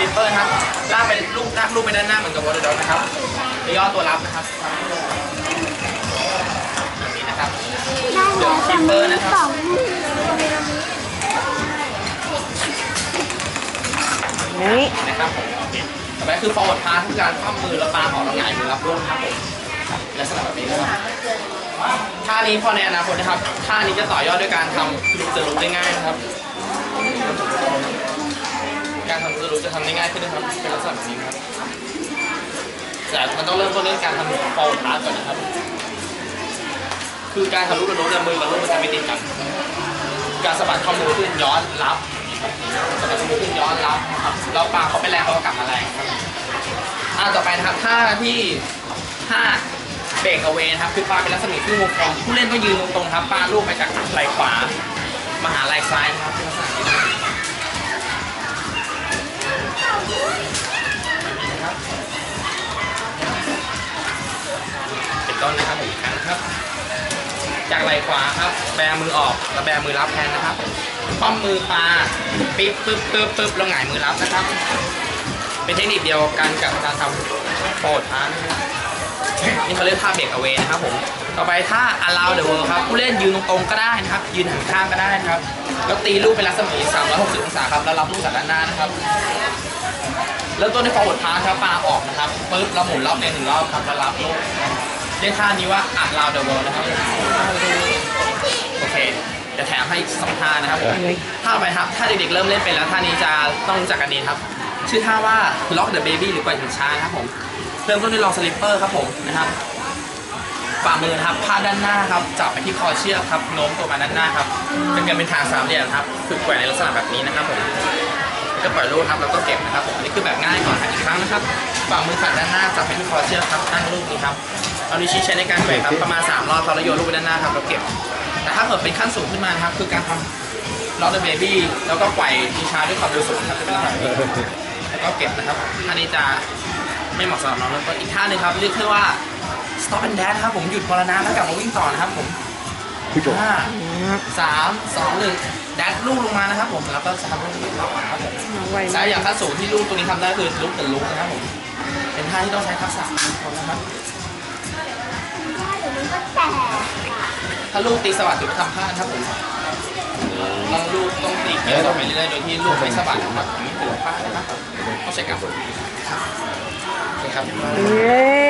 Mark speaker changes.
Speaker 1: ลิปเปอร์นะครับลากไปลูกลากลูกไปด้านหน้าเหมือนกับวอลเลย์บอลนะครับแล้วย่อตัวรับนะครับแบบนี้นะครับ
Speaker 2: ได้แล้วค่ะมือสองมือ
Speaker 3: นี่
Speaker 1: นะครับผมโอเคต่อไปคือ forward pass คือการคว่ำมือแล้วปาออกแล้วหงายมือรับลูกนะครับผมลักษณะแบบนี้นะครับท่านี้พอในอนาคตนะครับท่านี้จะต่อยอดด้วยการทำลูกจะรู้ได้ง่ายนะครับ การทำจะรู้จะทำได้ง่ายขึ้นนะครับเป็นลักษณะแบบนี้ครับแต่มันต้องเริ่มต้นด้วยการทำ forward pass ก่อนนะครับ คือการทำลูกระนุเนี่ยมือกับลูกมันจะไม่ติดกัน การสะบัดข้อมือขึ้นย้อนรับสะบัดข้อมือขึ้นย้อนรับครับเราปาเขาไปแรงเขากลับมาแรงครับอ่าต่อไปนะครับท่าที่ห้าเบรกเอาเวนะครับคือปาเป็นรัศมีครึ่วงกลมผู้เล่นก็ยืนตรงๆครับปาลูกไปจากไหล่ขวามาหาไหล่ซ้ายนะครับเป็นลักษณะนี้ จากไหล่ขวาครับ แบมือออกแล้วแบมือรับแทนนะครับคว่ำมือปลาปิ๊บปึ๊บปึ๊บปึ๊บแล้วหงายมือรับนะครับ เป็นเทคนิคเดียวกันกับการทำโปรดพานนี่เขาเรียกท่าเบรกเอาไว้นะครับผมต่อไปท่า allow the world ครับผู้เล่นยืนตรงๆก็ได้นะครับ ยืนหันข้างก็ได้นะครับ แล้วตีลูกเป็นรัศมี360องศาครับแล้วรับลูกจากด้านหน้านะครับเริ่มต้นด้วย forward pass ครับปลาออกนะครับปึ๊บแล้วหมุนรอบเรียนหนึ่งรอบครับแล้วรับลูก เรียกท่านี้ว่า allow the world นะครับโอเคจะแถมให้อีกสองท่านะครับผมท่าต่อไปครับถ้าเด็กๆเริ่มเล่นเป็นแล้วท่านี้จะต้องรู้จักกันดีครับ ชื่อท่าว่า lock the baby หรือปล่อยถึงช้านะครับผมเริ่มต้นด้วย long slipper ครับผมนะครับฝ่ามือนะครับพาดด้านหน้าครับจับไปที่คอเชือกครับโน้มตัวมาด้านหน้าครับจะเกิดเป็นฐานสามเหลี่ยมครับฝึกแกว่งในลักษณะแบบนี้นะครับผมก็ปล่อยลูกครับแล้วก็เก็บนะครับผมอันนี้คือแบบง่ายก่อนอีกครั้งนะครับฝ่ามือขัดด้านหน้าจับไปที่คอเชือกครับตั้งลูกนี้ครับ เอานิ้วชี้ใช้ในการแกว่งครับประมาณ3รอบครับแล้วโยนลูกไปด้านหน้าครับแล้วเก็บ แต่ถ้าเกิดเป็นขั้นสูงขึ้นมานะครับคือการทำล็อกเดอะเบบี้แล้วก็ปล่อยทีช้าด้วยความเร็วสูงครับจะเป็นแบบนี้แล้วก็เก็บนะครับท่านี้จะไม่เหมาะสำหรับน้องแล้วก็อีกท่าหนึงครับเรียกว่า stop and dash นะครับผมหยุดพลนาแล้วกลับมาวิ่งต่อนะครับผมห้าสามสองหนึ่งแดดลูกลงมานะครับผมแล้วก็จะทำลูกนี้ต่อนะครับผม
Speaker 3: ไว
Speaker 1: สาย
Speaker 3: มาก
Speaker 1: อย่างขั้นสูงที่ลูกตัวนี้ทำได้คือลุกแต่ลุกนะครับผมเป็นท่าที่ต้องใช้ทักษะคนนะครับ
Speaker 2: เดี๋ยวมันก็แตก
Speaker 1: ถ้าลูกตีสะบัดถือว่าทำพลาดครับผมต้องลูกต้องตีเกี่ยวต่อไปเรื่อยๆโดยที่ลูกไม่สะบัดนะครับอันนี้ถือว่าพลาดนะครับต้องใช้การฝึกนะครับ
Speaker 3: แล้ว